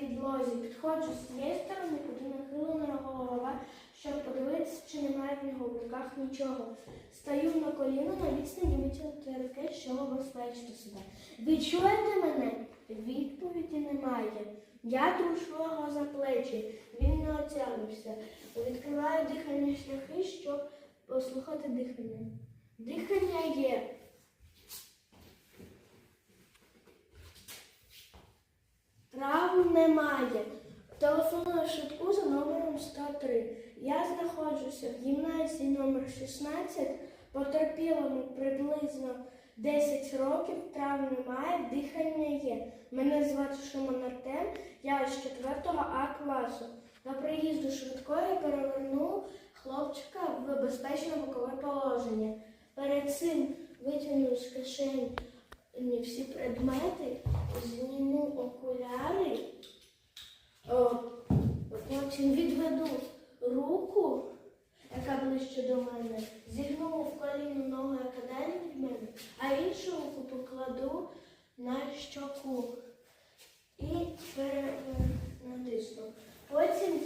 підлозі. Підходжу з цієї сторони, куди нахилена голова, щоб подивитися, чи немає в нього в руках нічого. Стаю на коліно на відстані витягнути руки, щоб обезпечити себе. Ви чуєте мене? Відповіді немає. Я трушу його за плечі. Він не оцягнувся. Відкриваю дихальні шляхи, щоб послухати дихання. Дихання є. Травм немає. Телефоную швидку за номером 103. Я знаходжуся в гімназії номер 16. Потерпілому приблизно 10 років, травм немає, дихання є. Мене звати Шимон Артем, я з 4 А класу. До приїзду швидкої переверну хлопчика в безпечне бокове положення. Перед цим витягну з кишень всі предмети, зніму окуляри, потім відведу руку, яка ближче до мене, зігну в коліну ногу, яка далі від мене, а іншу руку покладу на щоку і пере- натисну. Потім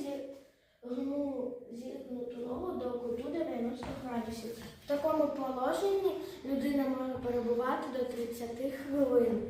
зігну зігнуту ногу до куту 90 градусів. В такому положенні людина може перебувати до 30 хвилин.